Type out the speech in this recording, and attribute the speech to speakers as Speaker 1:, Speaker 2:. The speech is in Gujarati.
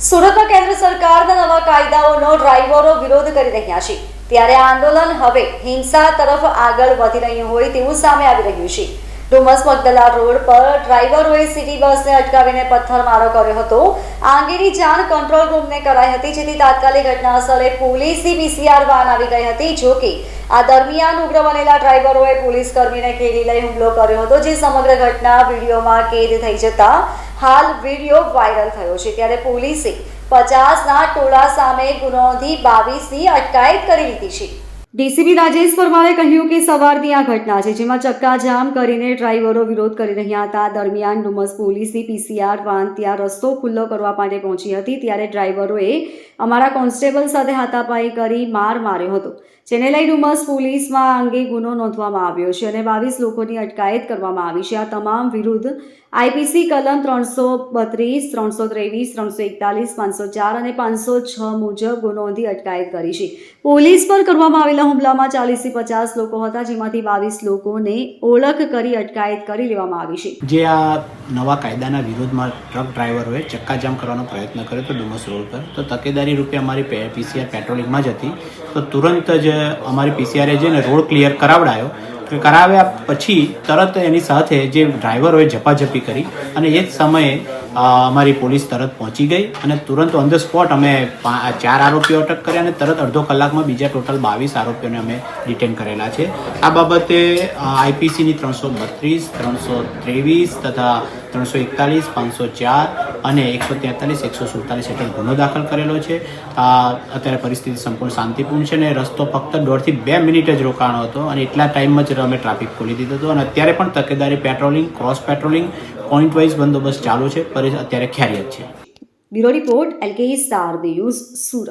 Speaker 1: સુરતમાં કેન્દ્ર સરકારના નવા કાયદાઓનો ડ્રાઈવરો વિરોધ કરી રહ્યા છે. ત્યારે આંદોલન હવે હિંસા તરફ આગળ વધી રહ્યું હોય તેવું સામે આવી રહ્યું છે. ડુમસ મગદલા રોડ પર ડ્રાઈવરોએ સિટી બસને અટકાવીને પથ્થરમારો કર્યો હતો. આ અંગેની જાણ કંટ્રોલ રૂમને કરાઈ હતી, જેથી તાત્કાલિક ઘટના સ્થળે પોલીસની પીસીઆર વાન આવી ગઈ હતી, જો કે આ દરમિયાન ઉગ્ર બનેલા ડ્રાઈવરોએ પોલીસ કર્મીને ઘેરી લઈ હુમલો કર્યો હતો, જે સમગ્ર ઘટના વિડીયોમાં કેદ થઈ જતા હાલ વીડિયો વાયરલ થયો છે. ત્યારે પોલીસે પચાસના ટોળા સામે ગુનો નોંધી બાવીસની અટકાયત કરી લીધી છે. ડીસીપી રાજેશ પરમારે કહ્યું કે સવારની આ ઘટના છે, જેમાં ચક્કાજામ કરીને ડ્રાઈવરો વિરોધ કરી રહ્યા હતા. દરમિયાન ડુમસ પોલીસની પીસીઆર વાન ત્યાં રસ્તો ખુલ્લો કરવા માટે પહોંચી હતી, ત્યારે ડ્રાઈવરોએ અમારા કોન્સ્ટેબલ સાથે હાથાપાઈ કરી માર માર્યો હતો, જેને લઈ ડુમસ પોલીસમાં અંગે ગુનો નોંધવામાં આવ્યો છે અને બાવીસ લોકોની અટકાયત કરવામાં આવી છે. આ તમામ વિરુદ્ધ આઈપીસી કલમ ત્રણસો બત્રીસ, ત્રણસો ત્રેવીસ, ત્રણસો એકતાલીસ, પાંચસો ચાર અને પાંચસો છ મુજબ ગુનો નોંધી અટકાયત કરી છે. પોલીસ પર કરવામાં આવેલા હુમલામાં ચાલીસથી પચાસ લોકો હતા, જેમાંથી બાવીસ લોકોને ઓળખ કરી અટકાયત કરી લેવામાં આવી છે.
Speaker 2: જે આ નવા કાયદાના વિરોધમાં ટ્રક ડ્રાઈવરોએ ચક્કાજામ કરવાનો પ્રયત્ન કર્યો હતો ડુમસ રોડ પર. તો તકેદારી રૂપે અમારી પીસીઆર પેટ્રોલિંગમાં જ હતી. તો તુરંત જ અમારી પીસીઆરે જઈને રોડ ક્લિયર કરાવડાયો કરાવ્યા પછી તરત એની સાથે જે ડ્રાઈવરોએ ઝપાઝપી કરી અને એ જ સમયે અમારી પોલીસ તરત પહોંચી ગઈ અને તુરંત ઓન ધ સ્પોટ અમે ચાર આરોપીઓ અટક કર્યા અને તરત અડધો કલાકમાં બીજા ટોટલ બાવીસ આરોપીઓને અમે ડિટેન કરેલા છે. આ બાબતે આઈપીસીની ત્રણસો બત્રીસ, ત્રણસો ત્રેવીસ તથા ત્રણસો એકતાલીસ, પાંચસો ચાર અને એકસો તેતાલીસ, એકસો સુડતાલીસ હેઠળ ગુનો દાખલ કરેલો છે. આ અત્યારે પરિસ્થિતિ સંપૂર્ણ શાંતિપૂર્ણ છે અને રસ્તો ફક્ત દોઢથી બે મિનિટ જ રોકાણો હતો અને એટલા ટાઈમમાં જ અમે ટ્રાફિક ખોલી દીધો હતો અને અત્યારે પણ તકેદારી patrolling, cross patrolling, point wise બંદોબસ્ત ચાલુ છે. પર અત્યારે ખ્યાલિયત છે.
Speaker 1: Bureau report, LK star news Surat.